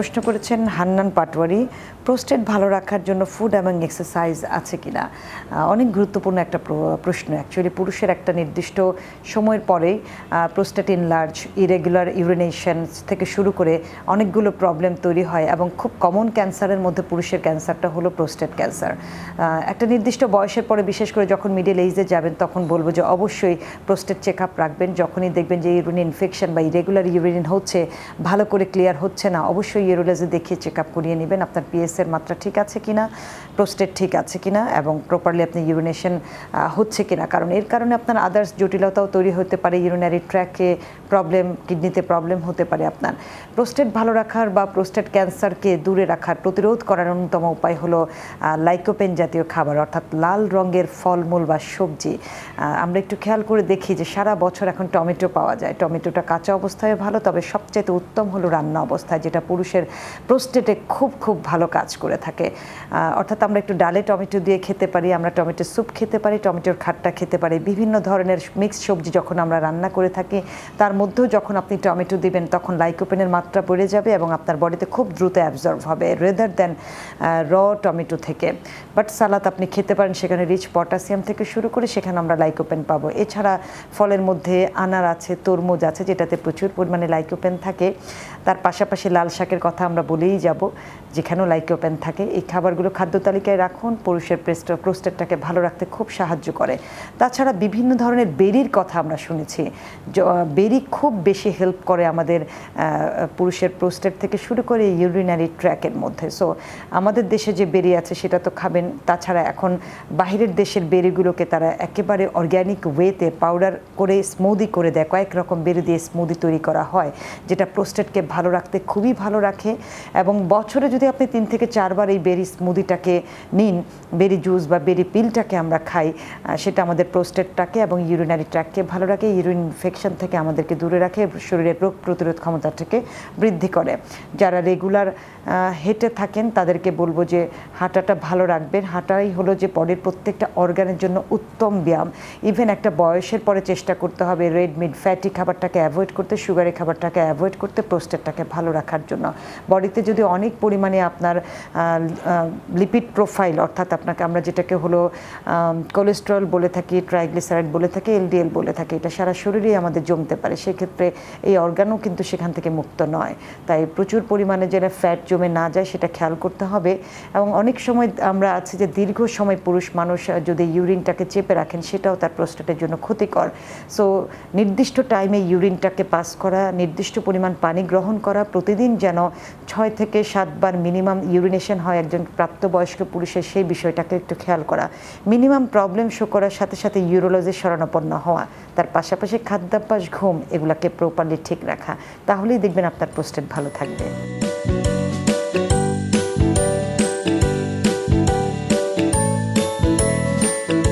প্রশ্ন করেছেন হান্নান পাটোয়ারি, প্রোস্টেট ভালো রাখার জন্য ফুড এবং এক্সারসাইজ আছে কিনা? অনেক গুরুত্বপূর্ণ একটা প্র- প্রশ্ন অ্যাকচুয়ালি পুরুষের একটা নির্দিষ্ট সময়ের পরেই প্রোস্টেট ইনলার্জ ইরেগুলার ইউরিনেশন থেকে শুরু করে অনেকগুলো প্রবলেম তৈরি হয় এবং খুব কমন ক্যান্সারের মধ্যে পুরুষের ক্যান্সারটা হলো প্রোস্টেট ক্যান্সার একটা নির্দিষ্ট বয়সের পরে বিশেষ করে যখন মিডিল এইজে যাবেন, তখন বলব যে অবশ্যই প্রোস্টেট চেক আপ রাখবেন। যখনই দেখবেন যে ইউরিন ইনফেকশন বা ইরেগুলার ইউরিন হচ্ছে, ভালো করে ক্লিয়ার হচ্ছে না, অবশ্যই ইউরোলজি দেখিয়ে চেক আপ করিয়ে নেবেন, আপনার পিএস এর মাত্রা ঠিক আছে কিনা প্রোস্টেট ঠিক আছে কিনা, এবং প্রপারলি আপনি ইউরিনেশন হচ্ছে কিনা। কারণ এর কারণে আপনার আদার্স জটিলতাও তৈরি হতে পারে ইউরিনারি ট্র্যাকে প্রবলেম কিডনিতে প্রবলেম হতে পারে আপনার। প্রোস্টেট ভালো রাখার বা প্রোস্টেট ক্যান্সারকে দূরে রাখার প্রতিরোধ করার অন্যতম উপায় হলো লাইকোপেন জাতীয় খাবার, অর্থাৎ লাল রঙের ফলমূল বা সবজি। আমরা একটু খেয়াল করে দেখি যে সারা বছর এখন টমেটো পাওয়া যায়। টমেটোটা কাঁচা অবস্থায় ভালো, তবে সবচেয়ে উত্তম হলো রান্না অবস্থায় যেটা পুরুষের প্রোস্টেটে খুব খুব ভালো কাজ করে থাকে। অর্থাৎ আমরা একটু ডালে টমেটো দিয়ে খেতে পারি, আমরা টমেটো স্যুপ খেতে পারি, টমেটোর খাট্টা খেতে পারি। বিভিন্ন ধরনের মিক্সড সবজি যখন আমরা রান্না করে থাকি, তার মধ্যেও যখন আপনি টমেটো দিবেন, তখন লাইকোপেনের মাত্রা বেড়ে যাবে এবং আপনার বডিতে খুব দ্রুত অ্যাবজর্ভ হবে রেদার দেন র টমেটো থেকে। বাট সালাদ আপনি খেতে পারেন, সেখানে রিচ পটাশিয়াম থেকে শুরু করে সেখানে আমরা লাইকোপেন পাবো। এছাড়া ফলের মধ্যে আনার আছে, তরমুজ আছে, যেটাতে প্রচুর পরিমাণে লাইকোপেন থাকে। তার পাশাপাশি লাল শাকের কথা আমরা বলেই যাব, যেখানেও লাইকোপেন থাকে। এই খাবারগুলো খাদ্য তালিকায় রাখুন, পুরুষের প্রেস্ট প্রোস্টেটটাকে ভালো রাখতে খুব সাহায্য করে। তাছাড়া বিভিন্ন ধরনের বেরির কথা আমরা শুনেছি। বেরি খুব বেশি হেল্প করে আমাদের পুরুষের প্রোস্টেট থেকে শুরু করে ইউরিনারি ট্র্যাকের মধ্যে। সো, আমাদের দেশে যে বেরি আছে, সেটা তো খাবেন। তাছাড়া এখন বাইরের দেশের বেরিগুলোকে তারা একেবারে অর্গ্যানিক ওয়েতে পাউডার করে, স্মুদি করে দেয়। কয়েক রকম বেরি দিয়ে স্মুদি তৈরি করা হয়, যেটা প্রোস্টেটকে ভালো রাখতে খুবই ভালো রাখে এবং বছরে যদি আপনি তিন থেকে চারবার এই বেরি স্মুদিটাকে নিন, বেরি জুস বা বেরি পিলটাকে আমরা খাই সেটা আমাদের প্রোস্টেটটাকে এবং ইউরিনারি ট্র্যাককে ভালো রাখে, ইউরিন ইনফেকশন থেকে আমাদেরকে দূরে রাখে, শরীরের রোগ প্রতিরোধ ক্ষমতাটাকে বৃদ্ধি করে। যারা রেগুলার হেঁটে থাকেন, তাদেরকে বলব যে হাঁটাটা ভালো রাখবেন। হাঁটাই হলো যে বডির প্রত্যেকটা অর্গানের জন্য উত্তম ব্যায়াম। ইভেন একটা বয়সের পরে চেষ্টা করতে হবে রেড মিট, ফ্যাটি খাবারটাকে অ্যাভয়েড করতে সুগারি খাবারটাকে অ্যাভয়েড করতে, প্রোস্টেটটাকে ভালো রাখার জন্য। বডিতে যদি অনেক পরিমাণে আপনার লিপিড প্রোফাইল অর্থাৎ আপনাকে আমরা যেটাকে হলো কোলেস্ট্রল বলে থাকি ট্রাইগ্লিসারাইড বলে থাকি এলডিএল বলে থাকি, এটা সারা শরীরেই আমাদের জমতে পারে। সেক্ষেত্রে এই অর্গানও কিন্তু সেখান থেকে মুক্ত নয়। তাই প্রচুর পরিমাণে যেন ফ্যাট জমে না যায়, সেটা খেয়াল করতে হবে। এবং অনেক সময় আমরা আছি যে দীর্ঘ সময় পুরুষ মানুষ যদি ইউরিনটাকে চেপে রাখেন, সেটাও তার প্রস্টেটের জন্য ক্ষতিকর। সো নির্দিষ্ট টাইমে ইউরিনটাকে পাস করা, নির্দিষ্ট পরিমাণ পানি গ্রহণ করা, প্রতিদিন যেন ছয় থেকে সাতবার মিনিমাম ইউরিনেশন হয় একজন প্রাপ্তবয়স্ক পুরুষের, সেই বিষয়টাকে একটু খেয়াল করা। মিনিমাম প্রবলেম শো করার সাথে সাথে ইউরোলজির শরণাপন্ন হওয়া, তার পাশাপাশি খাদ্যাভ্যাস, ঘুম, এগুলাকে প্রপারলি ঠিক রাখা। তাহলেই দেখবেন আপনার প্রস্টেট ভালো থাকবে।